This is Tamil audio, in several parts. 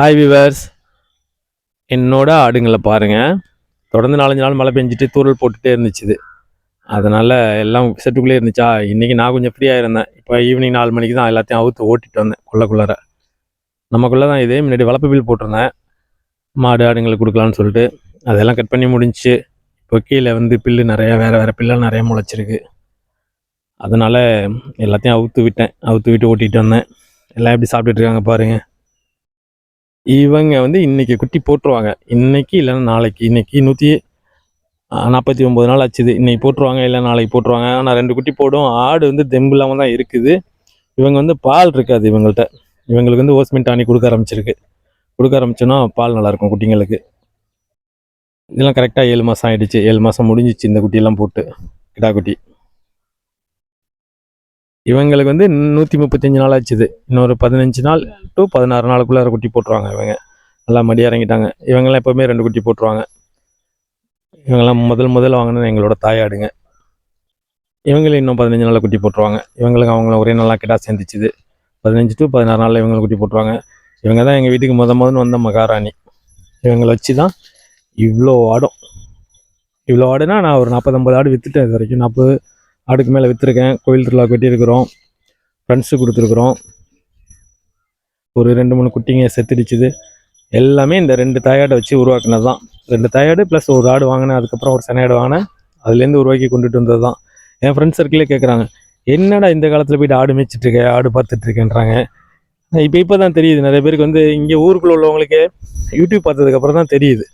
ஹாய் விவர்ஸ் என்னோட ஆடுங்களை பாருங்கள் தொடர்ந்து நாலஞ்சு நாள் மழை பெஞ்சிட்டு தூரல் போட்டுகிட்டே இருந்துச்சு அதனால் எல்லாம் செட்டுக்குள்ளே இருந்துச்சா? இன்றைக்கி நான் கொஞ்சம் ஃப்ரீயாக இருந்தேன் இப்போ ஈவினிங் நாலு மணிக்கு தான் எல்லாத்தையும் அவுத்து ஓட்டிட்டு வந்தேன். கொள்ளக்குள்ளார. நமக்குள்ளே தான் இதே. முன்னாடி வளர்ப்பு பில் போட்டிருந்தேன். மாடு ஆடுங்களுக்கு கொடுக்கலான்னு சொல்லிட்டு. அதெல்லாம் கட் பண்ணி முடிஞ்சு இப்போ கீழே வந்து பில்லு நிறையா வேறு வேறு பில்லாம் நிறையா முளைச்சிருக்கு. அதனால் எல்லாத்தையும் அவுத்து விட்டேன். அவுத்து விட்டு ஓட்டிகிட்டு வந்தேன். எல்லாம் எப்படி சாப்பிட்டுட்டு இருக்காங்க பாருங்கள் இவங்க வந்து இன்னைக்கு குட்டி போட்டுருவாங்க. இன்னைக்கு இல்லைன்னா நாளைக்கு. இன்னைக்கு நூற்றி நாற்பத்தி ஒம்பது நாள் ஆச்சுது. இன்னைக்கு போட்டுருவாங்க இல்லை நாளைக்கு போட்டுருவாங்க. ஆனால் ரெண்டு குட்டி போடும். ஆடு வந்து தெம்பு இல்லாமல் தான் இருக்குது. இவங்க வந்து பால் இருக்காது இவங்கள்ட்ட. இவங்களுக்கு வந்து ஓஸ்மின் டானி கொடுக்க ஆரம்பிச்சிருக்கு. கொடுக்க ஆரம்பிச்சோன்னா பால் நல்லாயிருக்கும் குட்டிங்களுக்கு. இதெல்லாம் கரெக்டாக ஏழு மாதம் ஆகிடுச்சு ஏழு மாதம் முடிஞ்சிச்சு இந்த குட்டியெல்லாம் போட்டு. கிடா குட்டி. இவங்களுக்கு வந்து நூற்றி முப்பத்தஞ்சு நாள் ஆச்சுது. இன்னொரு பதினஞ்சு நாள் டு பதினாறு நாளுக்குள்ளே குட்டி போட்டுருவாங்க இவங்க. நல்லா மடி இறங்கிட்டாங்க. இவங்கெல்லாம் எப்போவுமே ரெண்டு குட்டி போட்டுருவாங்க. இவங்கெல்லாம் முதல் முதல் வாங்கினது எங்களோட தாயாடுங்க. இவங்களும் இன்னும் பதினஞ்சு நாளில் குட்டி போட்டுருவாங்க. இவங்களுக்கு அவங்கள ஒரே நாளாக கிட்டா சேர்ந்துச்சுது. பதினஞ்சு டு பதினாறு நாளில் இவங்களை குட்டி போட்டுருவாங்க. இவங்க தான் எங்கள் வீட்டுக்கு முத முதன்னு வந்த மகாராணி. இவங்களை வச்சு தான் இவ்வளோ ஆடும். இவ்வளோ ஆடுனா நான் ஒரு நாற்பது ஐம்பது ஆடு விற்றுட்டேன் இது வரைக்கும். நாற்பது ஆடுக்கு மேலே விற்றுருக்கேன் கோயில் திருவிழா வெட்டியிருக்கிறோம் ஃப்ரெண்ட்ஸு கொடுத்துருக்குறோம். ஒரு ரெண்டு மூணு குட்டிங்க செத்துடிச்சுது. எல்லாமே இந்த ரெண்டு தாயாடை வச்சு உருவாக்குனது தான் ரெண்டு தாயாடு ப்ளஸ் ஒரு ஆடு வாங்கினேன். அதுக்கப்புறம் ஒரு செனையாடு வாங்கினேன். அதுலேருந்து உருவாக்கி கொண்டுட்டு வந்தது தான் என் ஃப்ரெண்ட்ஸ் சர்க்கிளே கேட்குறாங்க என்னடா இந்த காலத்தில் போயிட்டு ஆடு மேய்ச்சிட்டு இருக்க ஆடு பார்த்துட்ருக்கேன்றாங்க இப்போ இப்போ தான் தெரியுது. நிறைய பேருக்கு வந்து இங்கே ஊருக்குள்ள உள்ளவங்களுக்கே யூடியூப் பார்த்ததுக்கப்புறம் தான் தெரியுது.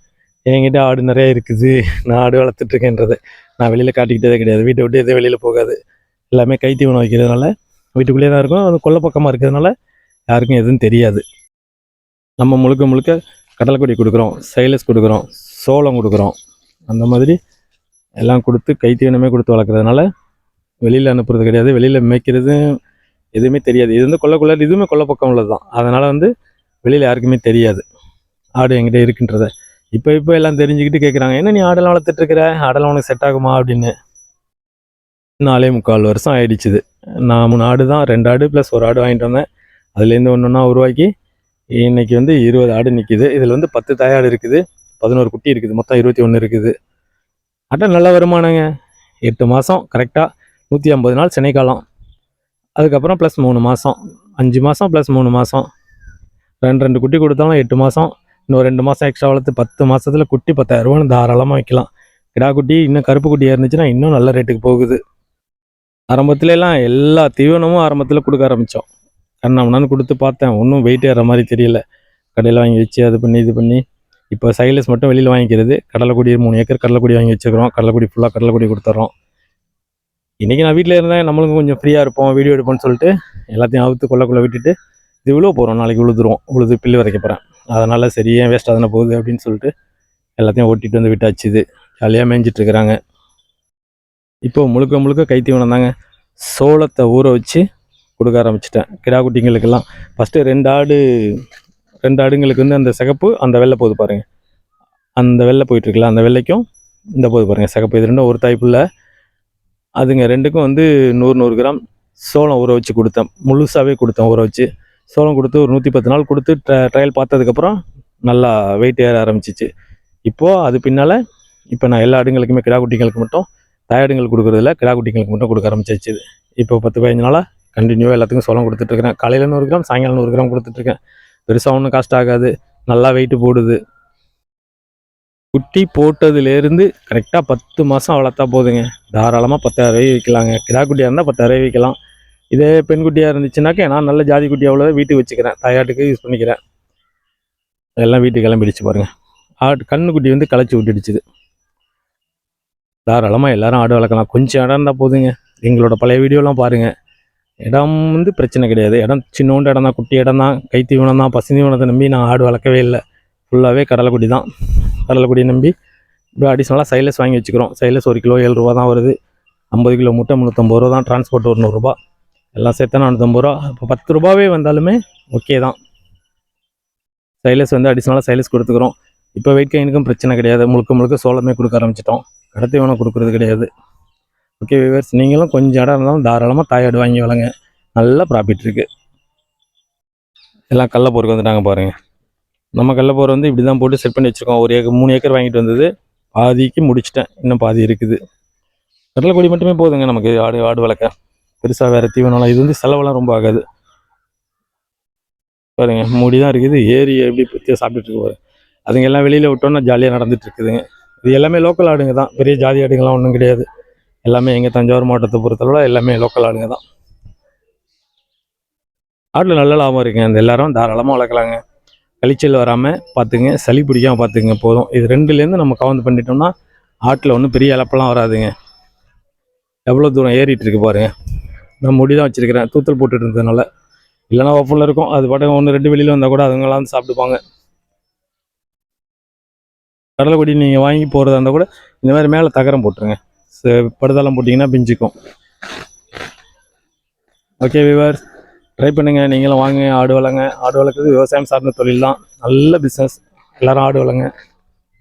என்கிட்ட ஆடு நிறைய இருக்குது. நான் ஆடு வளர்த்துட்ருக்கேன்றது நான் வெளியில் காட்டிக்கிட்டதே கிடையாது. வீட்டை விட்டு எதுவும் வெளியில் போகாது. எல்லாமே கை தீவனம் வைக்கிறதுனால வீட்டுக்குள்ளேயே தான் இருக்கும். அது கொல்ல பக்கமாக இருக்கிறதுனால யாருக்கும் எதுவும் தெரியாது. நம்ம முழுக்க முழுக்க கடலைக்கொடி கொடுக்குறோம் சைலஸ் கொடுக்குறோம் சோளம் கொடுக்குறோம். அந்த மாதிரி எல்லாம் கொடுத்து கை தீவனமே கொடுத்து வளர்க்குறதுனால வெளியில் அனுப்புறது கிடையாது. வெளியில் மேய்க்கிறது எதுவுமே தெரியாது. இது வந்து கொல்லைக்குள்ள இதுவுமே கொல்ல பக்கம் உள்ளது தான் அதனால் வந்து வெளியில் யாருக்குமே தெரியாது. ஆடு என்கிட்ட இருக்குன்றத இப்போ இப்போ எல்லாம் தெரிஞ்சுக்கிட்டு கேட்குறாங்க என்ன நீ ஆடலாம் வளர்த்துட்டு இருக்கிற உனக்கு செட் ஆகுமா? அப்படின்னு. நாலே முக்கால் வருஷம் ஆயிடுச்சுது. நான் மூணு ஆடு தான். ரெண்டு ஆடு ப்ளஸ் ஒரு ஆடு வாங்கிட்டு வந்தேன். அதுலேருந்து ஒன்று ஒன்றா உருவாக்கி இன்னைக்கு வந்து இருபது ஆடு நிற்கிது இதில் வந்து பத்து தாயாடு இருக்குது. பதினோரு குட்டி இருக்குது. மொத்தம் இருபத்தி ஒன்று இருக்குது. ஆட்டம் நல்ல வருமானங்க. எட்டு மாதம் கரெக்டாக நூற்றி ஐம்பது நாள் சென்னைக்காலம் அதுக்கப்புறம் ப்ளஸ் மூணு மாதம் அஞ்சு மாதம் ப்ளஸ் மூணு மாதம் ரெண்டு ரெண்டு குட்டி கொடுத்தாலும் எட்டு மாதம் இன்னும் ரெண்டு மாதம் எக்ஸ்ட்ரா வளர்த்து பத்து மாதத்தில் குட்டி பத்தாயிரரூபான்னு தாராளமாக வைக்கலாம். கிடா குட்டி இன்னும் கருப்பு குட்டியாக இருந்துச்சுன்னா இன்னும் நல்ல ரேட்டுக்கு போகுது. ஆரம்பத்துலலாம் எல்லா தீவனமும் ஆரம்பத்தில் கொடுக்க ஆரம்பித்தோம் கண்ணாமண்ணான்னு கொடுத்து பார்த்தேன். ஒன்றும் வெயிட் ஏற மாதிரி தெரியல. கடையில் வாங்கி வச்சு அது பண்ணி இது பண்ணி. இப்போ சைலஸ் மட்டும் வெளியில் வாங்கிக்கிறது. கடலைக்குடி மூணு ஏக்கர் கடலைக்குடி வாங்கி வச்சுக்கிறோம் கடலைக்குடி ஃபுல்லாக கடலைக்குடி கொடுத்துட்றோம் இன்றைக்கி நான் வீட்டில் இருந்தேன் நம்மளுக்கும் கொஞ்சம் ஃப்ரீயாக இருப்போம். வீடியோ எடுப்போம்னு சொல்லிட்டு எல்லாத்தையும் அவுத்து கொள்ளக்குள்ளே விட்டுட்டு இது இவ்வளோ போகிறோம் நாளைக்கு உழுதுருவோம். உழுது பில்லு வரைக்க போகிறேன் அதனால் சரி ஏன் வேஸ்ட்டாக தானே போகுது அப்படின்னு சொல்லிட்டு எல்லாத்தையும் ஓட்டிகிட்டு வந்து விட்டாச்சு இது. ஜாலியாக மேய்ஞ்சிட்ருக்குறாங்க இருக்கிறாங்க. இப்போ முழுக்க முழுக்க கைத்தீவனம் தாங்க சோளத்தை ஊற வச்சு கொடுக்க ஆரம்பிச்சிட்டேன். கிடா குட்டிங்களுக்கெல்லாம். ஃபஸ்ட்டு ரெண்டு ஆடு ரெண்டு ஆடுங்களுக்கு வந்து அந்த சிகப்பு அந்த வெள்ளை போகுது பாருங்கள் அந்த வெள்ளை போயிட்டுருக்குல்ல அந்த வெள்ளைக்கும் இந்த போகுது பாருங்க சிகப்பு. இது ரெண்டும் ஒரு தாய்ப்புள்ள. அதுங்க ரெண்டுக்கும் வந்து நூறு நூறு கிராம் சோளம் ஊற வச்சு கொடுத்தேன். முழுசாகவே கொடுத்தேன் ஊற வச்சு. சோளம் கொடுத்து ஒரு நூற்றி பத்து நாள் கொடுத்து ட்ரையல் பார்த்ததுக்கப்புறம் நல்லா வெயிட் ஏற ஆரம்பிச்சிச்சு. இப்போது அது பின்னால் இப்போ நான் எல்லா ஆடுங்களுக்குமே கிடா குட்டிங்களுக்கு மட்டும் தாயாடுங்களுக்கு கொடுக்குறதில்ல கிடா குட்டிங்களுக்கு மட்டும் கொடுக்க ஆரம்பிச்சிச்சு இப்போ பத்து பதினஞ்சு நாளாக கண்டினியூவாக எல்லாத்துக்கும் சோளம் கொடுத்துட்ருக்கிறேன் காலையில் நூறு கிராம் சாயங்காலம் நூறு கிராம் கொடுத்துட்ருக்கேன் பெருசாக ஒன்றும் காஸ்ட் ஆகாது. நல்லா வெயிட்டு போடுது. குட்டி போட்டதுலேருந்து கரெக்டாக பத்து மாதம் வளர்த்தா போதுங்க. தாராளமாக பத்தாயிரம் ரூபாய் விற்கலாங்க. கிடா குட்டியாக இருந்தால் பத்தாயிரம் ரூபாய் விற்கலாம். இதே பெண்குட்டியாக இருந்துச்சுனாக்கா நான் நல்ல ஜாதி குட்டி அவ்வளோ வீட்டுக்கு வச்சுக்கிறேன். தாயாட்டுக்கு யூஸ் பண்ணிக்கிறேன். எல்லாம் வீட்டுக்கு கிளம்பிடுச்சு பாருங்கள் ஆடு கண்ணுக்குட்டி வந்து களைச்சி விட்டுடுச்சுது. தாராளமாக எல்லாரும் ஆடு வளர்க்கலாம். கொஞ்சம் இடம் இருந்தால் போதுங்க. எங்களோட பழைய வீடியோலாம் பாருங்கள் இடம் வந்து பிரச்சனை கிடையாது. இடம் சின்னோண்டு இடம் தான் குட்டி இடம் தான். கை தீவனம் தான் பசு தீவனத்தை நம்பி நான் ஆடு வளர்க்கவே இல்லை. ஃபுல்லாகவே கடலைக்குடி தான். கடலைக்குடியை நம்பி இப்போ அடிஷ்னலாக சைலஸ் வாங்கி வச்சுக்கிறோம். சைலஸ் ஒரு கிலோ ஏழு ரூபா தான் வருது. ஐம்பது கிலோ முட்டை முந்நூற்றம்பது ரூபா தான். டிரான்ஸ்போர்ட் ஒரு நூறுரூபா எல்லாம் சேர்த்தா நானூற்றம்பது ரூபா. இப்போ பத்து ரூபாவே வந்தாலுமே ஓகே தான். சைலஸ் வந்து அடிஷ்னலாக சைலஸ் கொடுத்துக்கிறோம். இப்போ வெயிட் கெயினுக்கும் பிரச்சனை கிடையாது. முழுக்க முழுக்க சோளமே கொடுக்க ஆரம்பிச்சிட்டோம். கடத்தி வேணும் கொடுக்குறது கிடையாது. ஓகே வியூவர்ஸ் நீங்களும் கொஞ்சம் இடம் இருந்தாலும் தாராளமாக தாயாடு வாங்கி வளங்க நல்ல ப்ராஃபிட் இருக்குது எல்லாம் கல்ல பொறுக்கு வந்துட்டாங்க பாருங்கள் நம்ம கடலப்போர் வந்து இப்படி தான் போட்டு செட் பண்ணி வச்சுருக்கோம். ஒரு ஏக்கர் மூணு ஏக்கர் வாங்கிட்டு வந்தது. பாதிக்கு முடிச்சிட்டேன். இன்னும் பாதி இருக்குது. கடலைக்கொடி மட்டுமே போதுங்க நமக்கு ஆடு ஆடு வளர்க்க. பெருசாக வேறு தீவனம்லாம் இது வந்து செலவெல்லாம் ரொம்ப ஆகாது. பாருங்க மூடி தான் இருக்குது. ஏரி எப்படி பற்றியாக சாப்பிட்டுட்டு இருக்கு பாருங்க அதுங்க எல்லாம் வெளியில் விட்டோன்னா ஜாலியாக நடந்துட்டு இருக்குதுங்க இது எல்லாமே லோக்கல் ஆடுங்க தான். பெரிய ஜாதி ஆடுங்கலாம் ஒன்றும் கிடையாது. எல்லாமே எங்கள் தஞ்சாவூர் மாவட்டத்தை பொறுத்தளவில் எல்லாமே லோக்கல் ஆடுங்க தான். ஆட்டில் நல்ல லாபம் இருக்குங்க. அந்த எல்லாரும் தாராளமாக வளர்க்கலாங்க. கழிச்சல் வராமல் பார்த்துங்க சளி பிடிக்காமல் பார்த்துங்க போதும். இது ரெண்டுலேருந்து நம்ம கவர்ந்து பண்ணிட்டோம்னா ஆட்டில் ஒன்றும் பெரிய இழப்பெல்லாம் வராதுங்க. எவ்வளோ தூரம் ஏறிட்டு இருக்கு பாருங்கள் நான் முடி தான் வச்சிருக்கிறேன். தூத்தல் போட்டுட்டு இருந்ததுனால இல்லைன்னா ஓப்பனில் இருக்கும். அது பாட்டுக்கு ஒன்று ரெண்டு வெளியில் வந்தால் கூட அதுங்களாம் வந்து சாப்பிட்டுப்பாங்க. கடலைக்கொடி நீங்கள் வாங்கி போகிறதா இருந்தால் கூட இந்த மாதிரி மேலே தகரம் போட்டுருங்க. ச- படுதாலாம் போட்டிங்கன்னா பிஞ்சுக்கும். ஓகே விவர் ட்ரை பண்ணுங்கள் நீங்களும் வாங்க ஆடு வளங்க. ஆடு வளர்க்குறது விவசாயம் சார்ந்த தொழில் தான். நல்ல பிஸ்னஸ் எல்லோரும் ஆடு வளங்க.